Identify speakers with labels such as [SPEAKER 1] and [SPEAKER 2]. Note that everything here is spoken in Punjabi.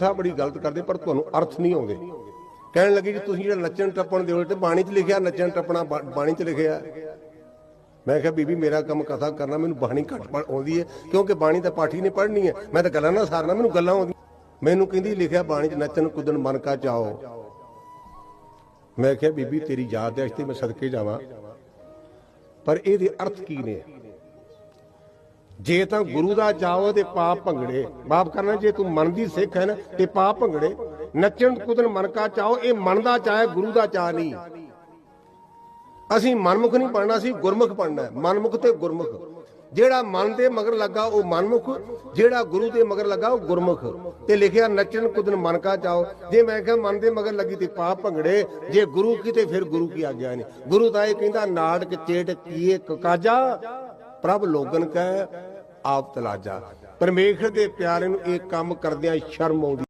[SPEAKER 1] ਥਾ ਬੜੀ ਗਲਤ ਕਰਦੇ, ਪਰ ਤੁਹਾਨੂੰ ਅਰਥ ਨਹੀਂ ਆਉਂਦੇ। ਕਹਿਣ ਲੱਗੇ ਜੀ, ਤੁਸੀਂ ਜਿਹੜਾ ਨੱਚਣ ਟੱਪਣ ਦੇ ਉਲਟ ਬਾਣੀ 'ਚ ਲਿਖਿਆ, ਨੱਚਣ ਟੱਪਣਾ ਬਾਣੀ 'ਚ ਲਿਖਿਆ। ਮੈਂ ਕਿਹਾ, ਬੀਬੀ, ਮੇਰਾ ਕੰਮ ਕਥਾ ਕਰਨਾ, ਮੈਨੂੰ ਬਾਣੀ ਘੱਟ ਆਉਂਦੀ ਹੈ, ਕਿਉਂਕਿ ਬਾਣੀ ਤਾਂ ਪਾਠੀ ਨੇ ਪੜ੍ਹਨੀ ਹੈ। ਮੈਂ ਤਾਂ ਗੱਲਾਂ ਨਾ ਸਾਰਨਾ ਮੈਨੂੰ ਗੱਲਾਂ ਆਉਂਦੀਆਂ। ਮੈਨੂੰ ਕਹਿੰਦੀ, ਲਿਖਿਆ ਬਾਣੀ 'ਚ ਨੱਚਣ, ਕੁੱਦਣ ਮਨ ਕਾ ਚਾਓ। ਮੈਂ ਕਿਹਾ, ਬੀਬੀ, ਤੇਰੀ ਯਾਦ ਹੈ ਇਸ ਤੇ ਮੈਂ ਸਦਕੇ ਜਾਵਾਂ। ਪਰ ਇਹਦੇ ਅਰਥ ਕੀ ਨੇ? ਜੇ ਤਾਂ ਗੁਰੂ ਦਾ ਚਾਹੋ ਤੇ ਪਾਪ ਭੰਗੜੇ। ਮਾਫ ਕਰਨਾ, ਜੇ ਤੂੰ ਮਨ ਦੀ ਸਿੱਖ ਹੈ ਨਾ, ਤੇ ਪਾਪ ਭੰਗੜੇ। ਨੱਚਣ ਕੁਦਨ ਮਨ ਕਾ ਚਾਹੋ ਇਹ ਮਨ ਦਾ ਚਾਹ ਹੈ, ਗੁਰੂ ਦਾ ਚਾਹ ਨਹੀਂ। ਅਸੀਂ ਮਨਮੁਖ ਨਹੀਂ ਪੜਨਾ ਸੀ ਗੁਰਮੁਖ ਪੜਨਾ ਹੈ। ਮਨਮੁਖ ਤੇ ਗੁਰਮੁਖ। ਜਿਹੜਾ ਮਨ ਦੇ ਮਗਰ ਲੱਗਾ, ਉਹ ਮਨਮੁਖ। ਜਿਹੜਾ ਗੁਰੂ ਦੇ ਮਗਰ ਲੱਗਾ, ਉਹ ਗੁਰਮੁਖ। ਤੇ ਲਿਖਿਆ, ਨੱਚਣ ਕੁਦਨ ਮਨ ਕਾ ਚਾਹੋ ਜੇ ਮੈਂ ਕਿਹਾ ਮਨ ਦੇ ਮਗਰ ਲੱਗੀ ਤੇ ਪਾਪ ਭੰਗੜੇ, ਜੇ ਗੁਰੂ ਕੀ ਤੇ ਫਿਰ ਗੁਰੂ ਕੀ ਆਗਿਆ ਨਹੀਂ। ਗੁਰੂ ਤਾਂ ਇਹ ਕਹਿੰਦਾ, ਨਾਟਕ, ਚੇਟ, ਕੀਏ ਕਾਜਾ ਪ੍ਰਭ ਲੋਗਨ ਕੈ ਆਪ ਤਲਾਜਾ। ਪਰਮੇਸ਼ਰ ਦੇ ਪਿਆਰੇ ਨੂੰ ਇਹ ਕੰਮ ਕਰਦਿਆਂ ਸ਼ਰਮ ਆਉਂਦੀ।